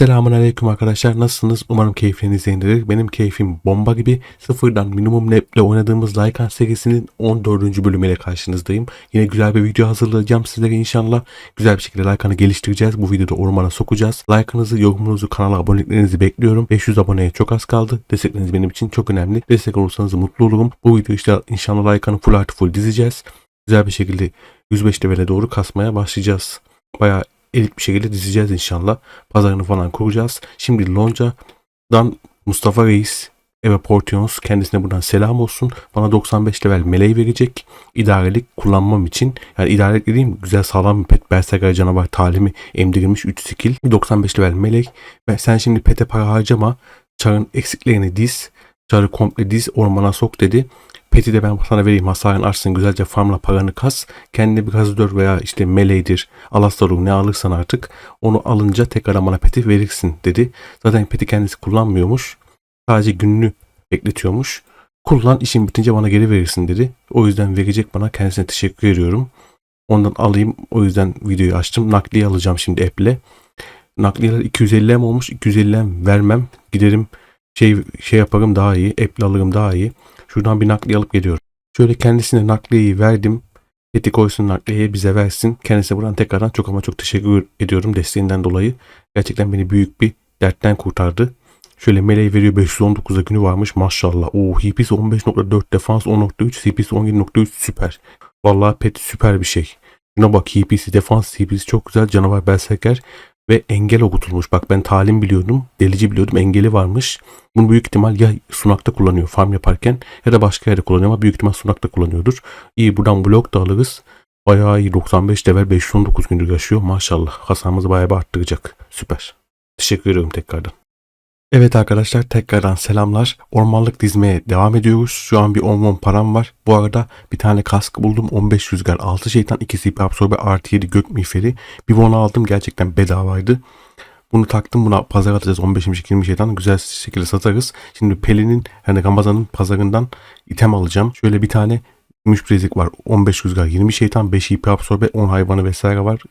Selamun Aleyküm arkadaşlar. Nasılsınız? Umarım keyfiniz yerindedir. Benim keyfim bomba gibi. Sıfırdan minimum neple oynadığımız Lycan serisinin 14. bölümüyle karşınızdayım. Yine güzel bir video hazırlayacağım sizlere inşallah. Güzel bir şekilde Lycan'ı geliştireceğiz. Bu videoda ormana sokacağız. Like'ınızı, yorumunuzu, kanala aboneliklerinizi bekliyorum. 500 aboneye çok az kaldı. Destekleriniz benim için çok önemli. Destek olursanız mutlu olurum. Bu video işte inşallah Lycan'ı full artı full dizeceğiz. Güzel bir şekilde 105 levele doğru kasmaya başlayacağız. Bayağı elit bir şekilde dizeceğiz inşallah. Pazarını falan kuracağız. Şimdi Lonca'dan Mustafa Reis Eve Portions kendisine buradan selam olsun. Bana 95 level meleği verecek. İdarelik kullanmam için. Yani idarelik dediğim güzel sağlam bir pet. Berserker canavar talimi emdirilmiş 3 skill. 95 level melek. Ve sen şimdi pete para harcama. Çarın eksiklerini diz. Çarı komple diz ormana sok dedi. Peti de ben sana vereyim hasarın artsın güzelce farmla paranı kas. Kendine bir gazadör veya işte meleydir, alastarur ne alırsan artık onu alınca tekrar bana peti verirsin dedi. Zaten peti kendisi kullanmıyormuş. Sadece gününü bekletiyormuş. Kullan işin bitince bana geri verirsin dedi. O yüzden verecek bana kendisine teşekkür ediyorum. Ondan alayım o yüzden videoyu açtım. Nakliye alacağım şimdi app'le. Nakliyeler 250 M olmuş. 250 M vermem. Giderim şey şey yaparım daha iyi. App'le alırım daha iyi. Şuradan bir nakliye alıp geliyorum. Şöyle kendisine nakliyeyi verdim. Eti koysun nakliyeyi bize versin. Kendisine buradan tekrardan çok ama çok teşekkür ediyorum desteğinden dolayı. Gerçekten beni büyük bir dertten kurtardı. Şöyle meleği veriyor 519'a günü varmış maşallah. Oo HP'si 15.4 defans 10.3 CP'si 17.3 süper. Vallahi pet süper bir şey. Şuna bak HP'si defans CP'si çok güzel canavar berserker ve engel okutulmuş. Bak ben talim biliyordum, delici biliyordum, engeli varmış. Bunu büyük ihtimal ya sunakta kullanıyor farm yaparken ya da başka yerde kullanıyor ama büyük ihtimal sunakta kullanıyordur. İyi buradan blok da alırız. Bayağı iyi 95 level 519 gündür yaşıyor. Maşallah hasarımızı bayağı bir arttıracak. Süper. Teşekkür ediyorum tekrardan. Evet arkadaşlar tekrardan selamlar. Ormanlık dizmeye devam ediyoruz. Şu an bir 10 won param var. Bu arada bir tane kask buldum. 15 rüzgar, 6 şeytan, 2 CP absorbe, artı 7 gök miğferi. Bir won aldım. Gerçekten bedavaydı. Bunu taktım buna pazar atacağız 15 20 şeytan güzel şekilde satarız. Şimdi Pelin'in yani Ramazan'ın pazarından item alacağım. Şöyle bir tane gümüş bilezik var. 15 rüzgar 20 şeytan 5 IP absorbe 10 hayvanı vesaire var.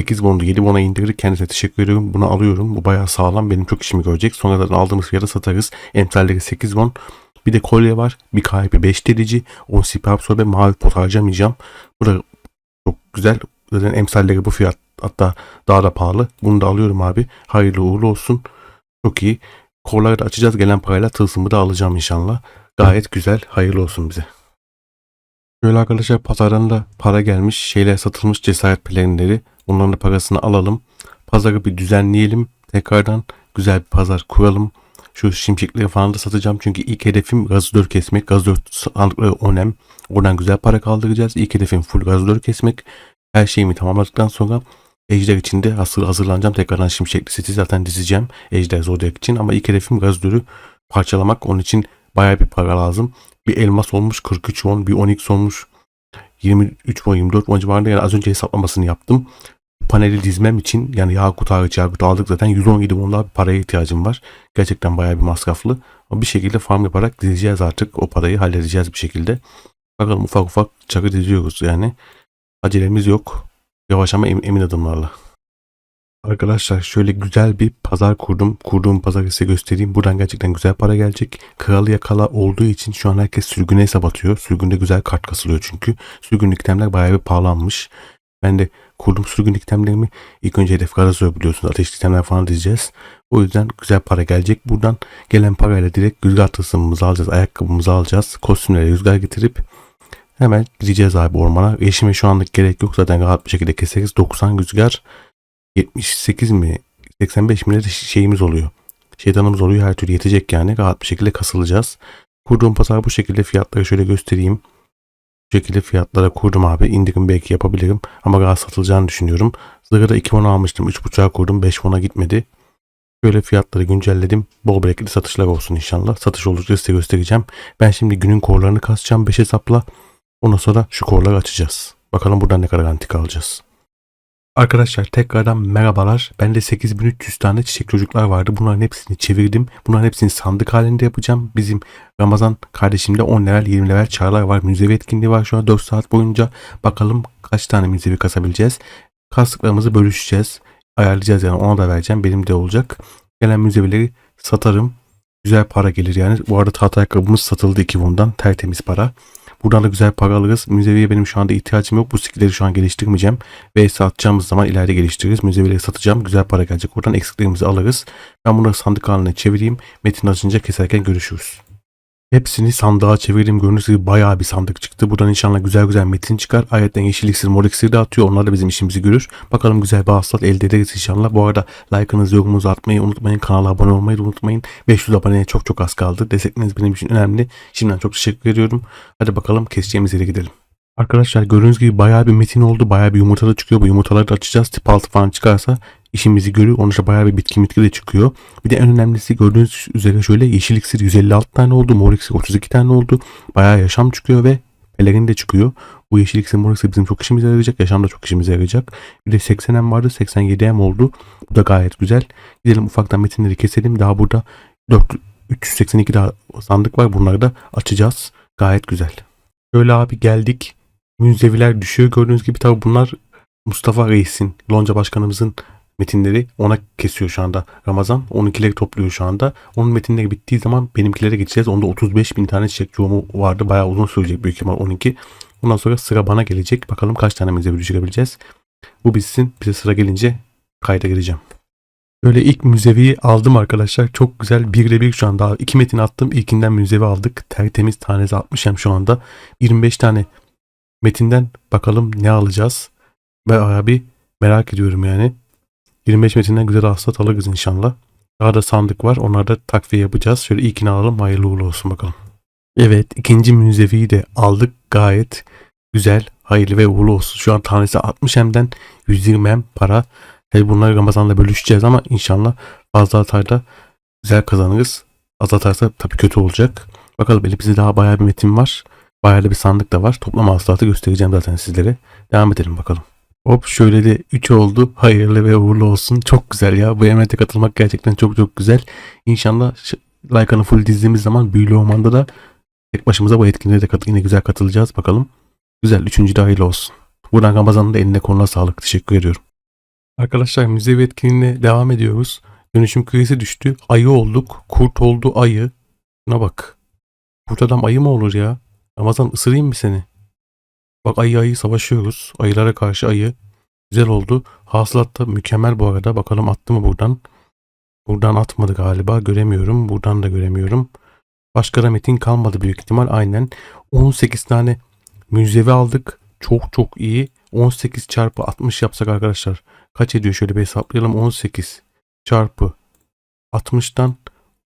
8 bondu 7 bona indirir. Kendisine teşekkür ediyorum. Bunu alıyorum. Bu bayağı sağlam. Benim çok işimi görecek. Sonradan aldığımız fiyata satarız. Emsalleri 8 bon. Bir de kolye var. Bir KP 5 delici. 10 CP absorbe mavi pot harcamayacağım. Bu da çok güzel. Zaten emsalleri bu fiyat hatta daha da pahalı. Bunu da alıyorum abi. Hayırlı uğurlu olsun. Çok iyi. Kolları da açacağız. Gelen parayla tılsımı da alacağım inşallah. Gayet güzel. Hayırlı olsun bize. Şöyle arkadaşlar pazardan da para gelmiş. Şeyler satılmış cesaret planları. Onların da parasını alalım. Pazarı bir düzenleyelim. Tekrardan güzel bir pazar kuralım. Şu şimşekleri falan da satacağım. Çünkü ilk hedefim gazadör kesmek. Gazadör sandıkları onem. Oradan güzel para kaldıracağız. İlk hedefim full gazadör kesmek. Her şeyimi tamamladıktan sonra Ejder için de hazır, hazırlanacağım. Tekrardan şimşekli seti zaten dizeceğim. Ejder Zodiac için. Ama ilk hedefim gazadörü parçalamak. Onun için bayağı bir para lazım. Bir elmas olmuş 43 won. Bir onyx olmuş 23 won 24 won civarında. Yani az önce hesaplamasını yaptım paneli dizmem için yani Yakut hariç Yakut aldık zaten 117 won daha bir paraya ihtiyacım var. Gerçekten bayağı bir masraflı. Ama bir şekilde farm yaparak dizeceğiz artık. O parayı halledeceğiz bir şekilde. Bakalım ufak ufak çakı diziyoruz yani. Acelemiz yok. Yavaş ama emin, adımlarla. Arkadaşlar şöyle güzel bir pazar kurdum. Kurduğum pazarı size göstereyim. Buradan gerçekten güzel para gelecek. Kralı yakala olduğu için şu an herkes sürgüne hesap atıyor. Sürgünde güzel kart kasılıyor çünkü. Sürgünlük itemler bayağı bir pahalanmış. Ben de kurdum sürgün itemlerimi ilk önce hedef garazör biliyorsunuz ateşli itemler falan dizeceğiz. O yüzden güzel para gelecek. Buradan gelen parayla direkt rüzgar tılsımımızı alacağız. Ayakkabımızı alacağız. Kostümlere rüzgar getirip hemen gideceğiz abi ormana. Yeşime şu anlık gerek yok. Zaten rahat bir şekilde keseriz. 90 rüzgar 78 mi 85 mi şeyimiz oluyor. Şeytanımız oluyor her türlü yetecek yani. Rahat bir şekilde kasılacağız. Kurduğum pazar bu şekilde fiyatları şöyle göstereyim. Şekilde fiyatlara kurdum abi. İndirim belki yapabilirim. Ama rahat satılacağını düşünüyorum. Zırhı da 2 won almıştım. 3.5'a kurdum. 5 won'a gitmedi. Böyle fiyatları güncelledim. Bol bereketli satışlar olsun inşallah. Satış oldukça size göstereceğim. Ben şimdi günün korlarını kasacağım 5 hesapla. Ondan sonra şu korları açacağız. Bakalım buradan ne kadar antika alacağız. Arkadaşlar tekrardan merhabalar. Bende 8300 tane çiçek çocuklar vardı. Bunların hepsini çevirdim. Bunların hepsini sandık halinde yapacağım. Bizim Ramazan kardeşimde 10 level 20 level çağlar var. Müzevi etkinliği var şu an 4 saat boyunca. Bakalım kaç tane müzevi kasabileceğiz. Kastıklarımızı bölüşeceğiz. ayarlayacağız yani ona da vereceğim. Benim de olacak. Gelen müzevileri satarım. Güzel para gelir yani. Bu arada tahta ayakkabımız satıldı 2 bundan. Tertemiz para. Buradan da güzel para alırız. Müzeviye benim şu anda ihtiyacım yok. Bu skilleri şu an geliştirmeyeceğim. Ve satacağımız zaman ileride geliştiririz. Müzevileri satacağım. Güzel para gelecek. Oradan eksiklerimizi alırız. Ben bunları sandık haline çevireyim. Metin açınca keserken görüşürüz. Hepsini sandığa çevirdim. Gördüğünüz gibi bayağı bir sandık çıktı. Buradan inşallah güzel güzel metin çıkar. Ayetten yeşil iksir, mor iksir de atıyor. Onlar da bizim işimizi görür. Bakalım güzel bir hasılat elde ederiz inşallah. Bu arada like'ınızı, yorumunuzu atmayı unutmayın. Kanala abone olmayı da unutmayın. 500 aboneye çok çok az kaldı. Destekleriniz benim için önemli. Şimdiden çok teşekkür ediyorum. Hadi bakalım keseceğimiz yere gidelim. Arkadaşlar gördüğünüz gibi bayağı bir metin oldu. Bayağı bir yumurta da çıkıyor. Bu yumurtaları da açacağız. Tip 6 falan çıkarsa işimizi görür. Onun dışında bayağı bir bitki mitki de çıkıyor. Bir de en önemlisi gördüğünüz üzere şöyle yeşil iksir 156 tane oldu. Mor iksir 32 tane oldu. Bayağı yaşam çıkıyor ve pelerin de çıkıyor. Bu yeşil iksir mor iksir bizim çok işimize yarayacak. Yaşam da çok işimize yarayacak. Bir de 80M vardı. 87M oldu. Bu da gayet güzel. Gidelim ufaktan metinleri keselim. Daha burada 4, 382 daha sandık var. Bunları da açacağız. Gayet güzel. Şöyle abi geldik. Münzeviler düşüyor. Gördüğünüz gibi tabi bunlar Mustafa Reis'in, Lonca Başkanımızın metinleri ona kesiyor şu anda Ramazan. Onunkileri topluyor şu anda. Onun metinleri bittiği zaman benimkilere geçeceğiz. Onda 35 bin tane çiçek çoğumu vardı. Bayağı uzun sürecek büyük ihtimal 12. Ondan sonra sıra bana gelecek. Bakalım kaç tane münzevi düşürebileceğiz. Bu bitsin. Bize sıra gelince kayda gireceğim. Böyle ilk müzeviyi aldım arkadaşlar. Çok güzel. Bir ile bir şu anda. iki metin attım. İlkinden müzevi aldık. Tertemiz tanesi 60 hem şu anda. 25 tane metinden bakalım ne alacağız. Ve abi merak ediyorum yani. 25 metinden güzel hasılat alırız inşallah. Daha da sandık var. Onlarda takviye yapacağız. Şöyle ilkini alalım. Hayırlı uğurlu olsun bakalım. Evet ikinci münzeviyi de aldık. Gayet güzel, hayırlı ve uğurlu olsun. Şu an tanesi 60 hemden 120 hem para. Tabi bunları Ramazan'da bölüşeceğiz ama inşallah fazla atarda güzel kazanırız. Az atarsa tabii kötü olacak. Bakalım elimizde daha bayağı bir metin var. Bayağı bir sandık da var. Toplam hasılatı göstereceğim zaten sizlere. Devam edelim bakalım. Hop şöyle de 3 oldu. Hayırlı ve uğurlu olsun. Çok güzel ya. Bu emete katılmak gerçekten çok çok güzel. İnşallah Lycan'ı full dizdiğimiz zaman Büyülü Orman'da da tek başımıza bu etkinliğe de kat yine güzel katılacağız. Bakalım. Güzel. Üçüncü de hayırlı olsun. Buradan Ramazan'ın da eline koluna sağlık. Teşekkür ediyorum. Arkadaşlar müzevi etkinliğine devam ediyoruz. Dönüşüm küresi düştü. Ayı olduk. Kurt oldu ayı. Buna bak. Kurt adam ayı mı olur ya? Ramazan ısırayım mı seni? Bak ayı ayı savaşıyoruz. Ayılara karşı ayı. Güzel oldu. Hasılat da mükemmel bu arada. Bakalım attı mı buradan? Buradan atmadı galiba. Göremiyorum. Buradan da göremiyorum. Başka da metin kalmadı büyük ihtimal. Aynen. 18 tane müzevi aldık. Çok çok iyi. 18 çarpı 60 yapsak arkadaşlar. Kaç ediyor şöyle bir hesaplayalım. 18 çarpı 60'tan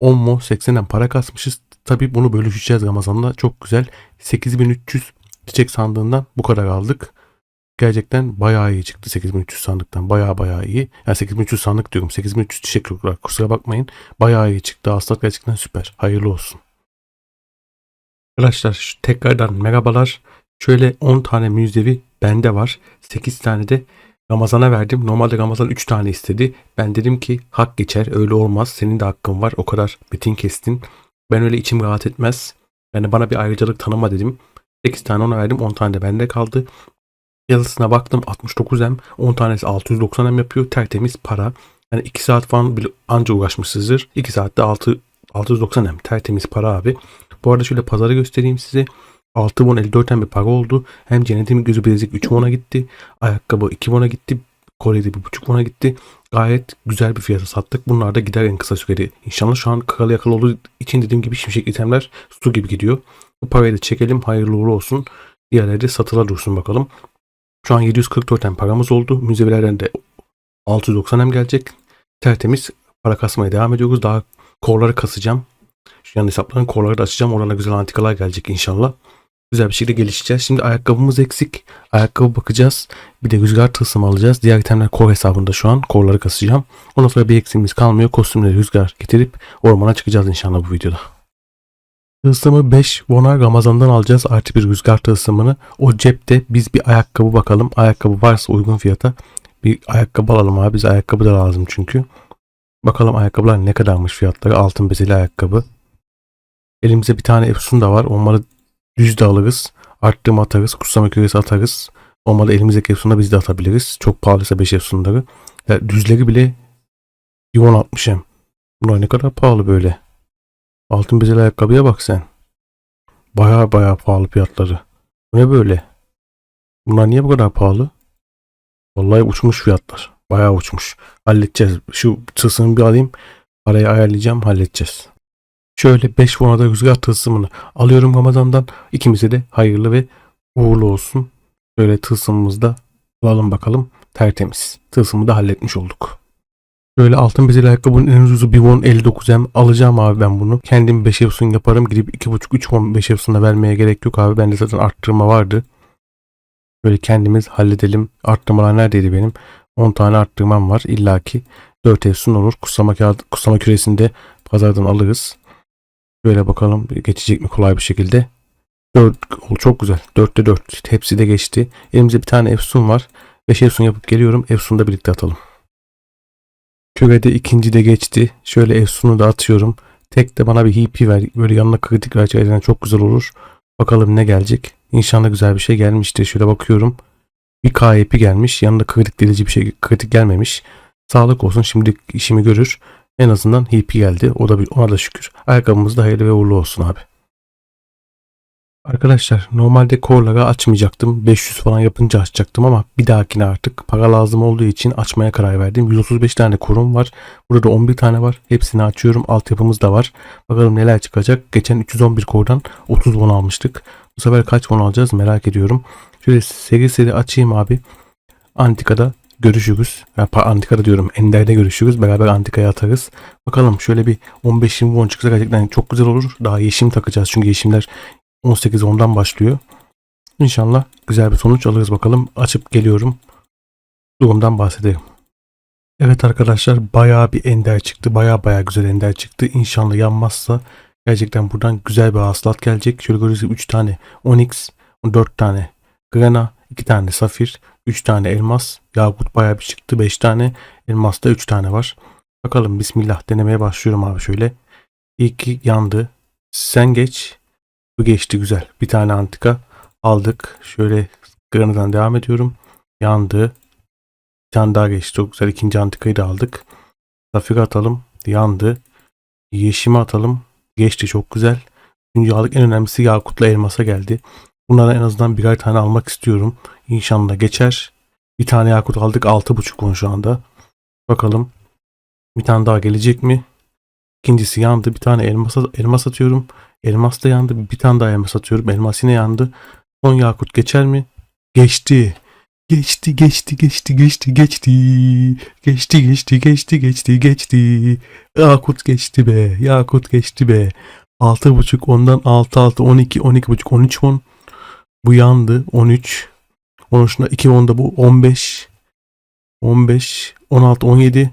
10 mu 80'den para kasmışız. Tabi bunu bölüşeceğiz Ramazan'da. Çok güzel. 8300 çiçek sandığından bu kadar aldık. Gerçekten bayağı iyi çıktı 8300 sandıktan. Bayağı bayağı iyi. Yani 8300 sandık diyorum. 8300 çiçek yok. Kusura bakmayın. Bayağı iyi çıktı. Hasılat gerçekten süper. Hayırlı olsun. Arkadaşlar tekrardan merhabalar. Şöyle 10 tane müzevi bende var. 8 tane de Ramazan'a verdim. Normalde Ramazan 3 tane istedi. Ben dedim ki hak geçer. Öyle olmaz. Senin de hakkın var. O kadar metin kestin. Ben öyle içim rahat etmez. Yani bana bir ayrıcalık tanıma dedim. 8 tane ona verdim. 10 tane de bende kaldı. Yazısına baktım 69M. 10 tanesi 690M yapıyor. Tertemiz para. Yani 2 saat falan bile anca uğraşmışsınızdır. 2 saatte 6 690M. Tertemiz para abi. Bu arada şöyle pazarı göstereyim size. 6 won 54 hem bir para oldu. Hem cennetin gözü bilezik 3 won'a gitti. Ayakkabı 2 won'a gitti. Kolye'de 1.5 won'a gitti. Gayet güzel bir fiyata sattık. Bunlar da gider en kısa sürede. İnşallah şu an kralı yakalı olduğu için dediğim gibi şimşek itemler su gibi gidiyor. Bu parayı da çekelim. Hayırlı uğurlu olsun. Diğerleri de satıla dursun bakalım. Şu an 744 hem paramız oldu. Müzevilerden de 690 hem gelecek. Tertemiz para kasmaya devam ediyoruz. Daha korları kasacağım. Şu yan hesapların korları da açacağım. Oradan da güzel antikalar gelecek inşallah. Güzel bir şekilde gelişeceğiz. Şimdi ayakkabımız eksik. Ayakkabı bakacağız. Bir de rüzgar tılsımı alacağız. Diğer itemler kor hesabında şu an. Korları kasacağım. Ondan sonra bir eksiğimiz kalmıyor. Kostümleri rüzgar getirip ormana çıkacağız inşallah bu videoda. Tılsımı 5 Won'a Ramazan'dan alacağız. Artı bir rüzgar tılsımını. O cepte biz bir ayakkabı bakalım. Ayakkabı varsa uygun fiyata bir ayakkabı alalım abi. Bize ayakkabı da lazım çünkü. Bakalım ayakkabılar ne kadarmış fiyatları. Altın bezeli ayakkabı. Elimizde bir tane Efsun da var. Onları düz de alırız. Arttırma atarız. Kutsama küresi atarız. Olmadı elimizdeki Efsun'da biz de atabiliriz. Çok pahalıysa 5 Efsun'ları. Ya düzleri bile 1.60 hem. Bunlar ne kadar pahalı böyle. Altın bezeli ayakkabıya bak sen. Baya baya pahalı fiyatları. Bu ne böyle? Bunlar niye bu kadar pahalı? Vallahi uçmuş fiyatlar. Bayağı uçmuş. Halledeceğiz. Şu tılsımı bir alayım. Parayı ayarlayacağım. Halledeceğiz. Şöyle 5 da rüzgar tılsımını alıyorum Ramazan'dan. İkimize de hayırlı ve uğurlu olsun. Şöyle tılsımımızı da alalım bakalım. Tertemiz. Tılsımı da halletmiş olduk. Böyle altın bezeli ayakkabının en ucuzu bir won 59M. Alacağım abi ben bunu. Kendim 5 efsun yaparım. Gidip 2,5-3 won 5 efsuna vermeye gerek yok abi. Bende zaten arttırma vardı. Böyle kendimiz halledelim. Arttırmalar neredeydi benim? 10 tane arttırmam var. İlla ki 4 efsun olur. Kutsama, kağıdı, kutsama küresinde pazardan alırız. Böyle bakalım geçecek mi kolay bir şekilde. 4 çok güzel. 4'te 4. Hepsi de geçti. Elimizde bir tane efsun var. 5 efsun yapıp geliyorum. Efsun'u da birlikte atalım. Kürede ikinci de geçti. Şöyle Efsun'u da atıyorum. Tek de bana bir HP ver. Böyle yanına kritik vereceğinden çok güzel olur. Bakalım ne gelecek. İnşallah güzel bir şey gelmiştir. Şöyle bakıyorum. Bir KP gelmiş. Yanında kritik delici bir şey kritik gelmemiş. Sağlık olsun. Şimdi işimi görür. En azından HP geldi. O da bir, ona da şükür. Ayakkabımız da hayırlı ve uğurlu olsun abi. Arkadaşlar normalde korları açmayacaktım. 500 falan yapınca açacaktım ama bir dahakine artık para lazım olduğu için açmaya karar verdim. 135 tane korum var. Burada 11 tane var. Hepsini açıyorum. Altyapımız da var. Bakalım neler çıkacak. Geçen 311 kordan 30 won almıştık. Bu sefer kaç won alacağız merak ediyorum. Şöyle seri seri açayım abi. Antika'da görüşürüz. Ya, Antika'da diyorum. Ender'de görüşürüz. Beraber Antika'ya atarız. Bakalım şöyle bir 15-20 won çıksa gerçekten çok güzel olur. Daha yeşim takacağız. Çünkü yeşimler 18 ondan başlıyor. İnşallah güzel bir sonuç alırız bakalım. Açıp geliyorum. Durumdan bahsedeyim. Evet arkadaşlar bayağı bir ender çıktı. Bayağı bayağı güzel ender çıktı. İnşallah yanmazsa gerçekten buradan güzel bir hasılat gelecek. Şöyle görüyorsunuz 3 tane Onyx, 4 tane Grana, 2 tane Safir, 3 tane Elmas. Yakut bayağı bir çıktı. 5 tane Elmas'ta 3 tane var. Bakalım Bismillah denemeye başlıyorum abi şöyle. İlk yandı. Sen geç. Bu geçti güzel. Bir tane antika aldık. Şöyle Grana'dan devam ediyorum. Yandı. Bir tane daha geçti. Çok güzel. İkinci antikayı da aldık. Safir atalım. Yandı. Yeşimi atalım. Geçti çok güzel. Üçüncü aldık. En önemlisi Yakut'la Elmas'a geldi. Bunlara en azından birer tane almak istiyorum. İnşallah geçer. Bir tane Yakut aldık. 6.5 won şu anda. Bakalım. Bir tane daha gelecek mi? İkincisi yandı. Bir tane elmas, elmas atıyorum. Elmas da yandı. Bir tane daha elmas atıyorum. Elmas yine yandı. Son yakut geçer mi? Geçti. Geçti, geçti, geçti, geçti, geçti. Geçti, geçti, geçti, geçti, geçti. Yakut geçti be. Yakut geçti be. 6.5 ondan 6 6 12 12.5 13 10. Bu yandı 13. Onun dışında 2 onda bu 15 15 16 17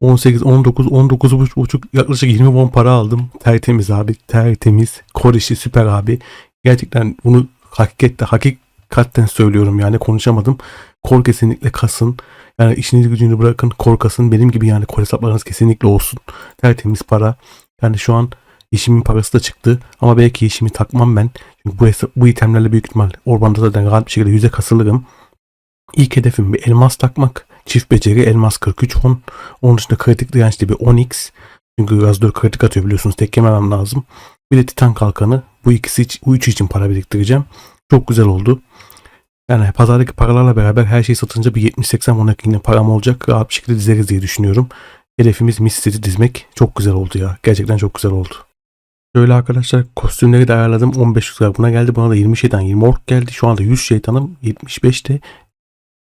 18, 19, 19 buçuk yaklaşık 20 won para aldım. Tertemiz abi. Tertemiz. Kor süper abi. Gerçekten bunu hakikatte hakikaten söylüyorum yani konuşamadım. Kor kesinlikle kasın. Yani işinizi gücünü bırakın kor kasın. Benim gibi yani kor hesaplarınız kesinlikle olsun. Tertemiz para. Yani şu an işimin parası da çıktı. Ama belki işimi takmam ben. Çünkü bu, hesap, bu itemlerle büyük ihtimal ormanda zaten rahat bir şekilde yüze kasılırım. İlk hedefim bir elmas takmak. Çift beceri elmas 43 won. Onun dışında kritik dirençli bir 10x. Çünkü gaz 4 kritik atıyor biliyorsunuz. Tek yememem lazım. Bir de titan kalkanı. Bu ikisi bu üçü için para biriktireceğim. Çok güzel oldu. Yani pazardaki paralarla beraber her şeyi satınca bir 70-80 won param olacak. Rahat bir şekilde dizeriz diye düşünüyorum. Hedefimiz Misted'i dizmek. Çok güzel oldu ya. Gerçekten çok güzel oldu. Şöyle arkadaşlar kostümleri de ayarladım. 15 rüzgar buna geldi. Buna da 20 şeytan 20 ork geldi. Şu anda 100 şeytanım 75'te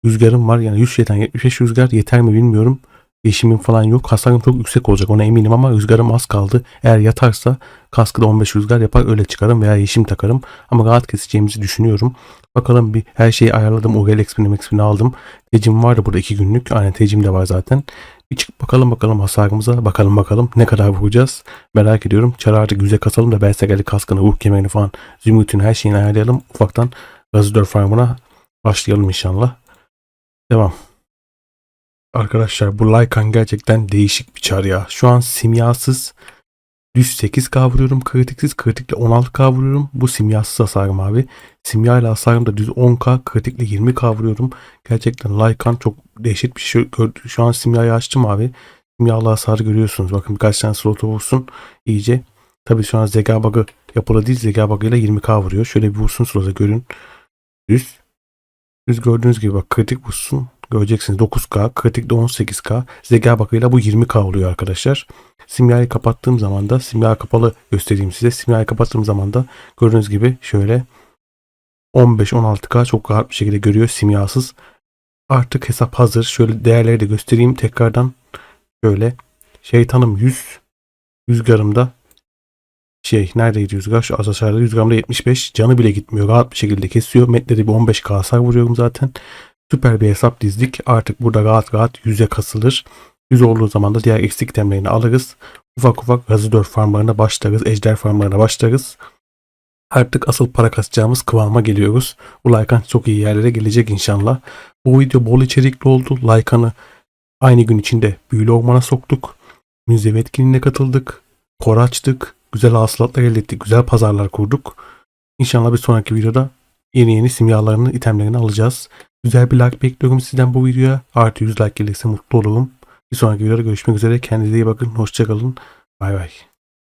rüzgarım var. Yani 100 şeytan 75 rüzgar yeter mi bilmiyorum. Yeşimim falan yok. Hasarım çok yüksek olacak ona eminim ama rüzgarım az kaldı. Eğer yatarsa kaskı da 15 rüzgar yapar öyle çıkarım veya yeşim takarım. Ama rahat keseceğimizi düşünüyorum. Bakalım bir her şeyi ayarladım. Urel XP'ni aldım. Tecim vardı burada 2 günlük. Aynen tecim de var zaten. Bir çık bakalım bakalım hasarımıza. Bakalım bakalım ne kadar vuracağız. Merak ediyorum. Çarı artık yüze kasalım da Berserker'li kaskını, ruh kemerini falan zümrütün her şeyini ayarlayalım. Ufaktan Razidor Farm'ına başlayalım inşallah. Devam. Arkadaşlar bu Lycan gerçekten değişik bir çar ya. Şu an simyasız 108k vuruyorum kritiksiz. Kritikle 16k vuruyorum. Bu simyasız hasarım abi. Simya ile hasarım da düz 10k. Kritikle 20k vuruyorum. Gerçekten Lycan çok değişik bir şey. Şu an simyayı açtım abi. Simyalı hasarı görüyorsunuz. Bakın birkaç tane slota vursun iyice. Tabii şu an zeka bug'ı yapılı değil. Zeka bug'ıyla 20k vuruyor. Şöyle bir vursun slota görün. Düz. Düz gördüğünüz gibi bak kritik vursun. Göreceksiniz 9k. Kritik de 18k. Zeka bug'ıyla bu 20k oluyor arkadaşlar. Simyayı kapattığım zaman da simya kapalı göstereyim size. Simyayı kapattığım zaman da gördüğünüz gibi şöyle 15-16k çok rahat bir şekilde görüyor simyasız. Artık hesap hazır. Şöyle değerleri de göstereyim tekrardan. Şöyle şeytanım 100 100 gramda şey neredeydi rüzgar? Şu aşağıda 100 gramda 75 canı bile gitmiyor. Rahat bir şekilde kesiyor. Metleri bir 15k hasar vuruyorum zaten. Süper bir hesap dizdik. Artık burada rahat rahat 100'e kasılır. 100 olduğu zaman da diğer eksik itemlerini alırız. Ufak ufak Razidor farmlarına başlarız. Ejder farmlarına başlarız. Artık asıl para kasacağımız kıvama geliyoruz. Bu Lycan çok iyi yerlere gelecek inşallah. Bu video bol içerikli oldu. Lycan'ı aynı gün içinde büyülü ormana soktuk. Müzevi etkinliğine katıldık. Kor açtık. Güzel hasılatlar elde ettik. Güzel pazarlar kurduk. İnşallah bir sonraki videoda yeni yeni simyalarını, itemlerini alacağız. Güzel bir like bekliyorum sizden bu videoya. Artı 100 like gelirse mutlu olurum. Bir sonraki videoda görüşmek üzere. Kendinize iyi bakın. Hoşçakalın. Bay bay.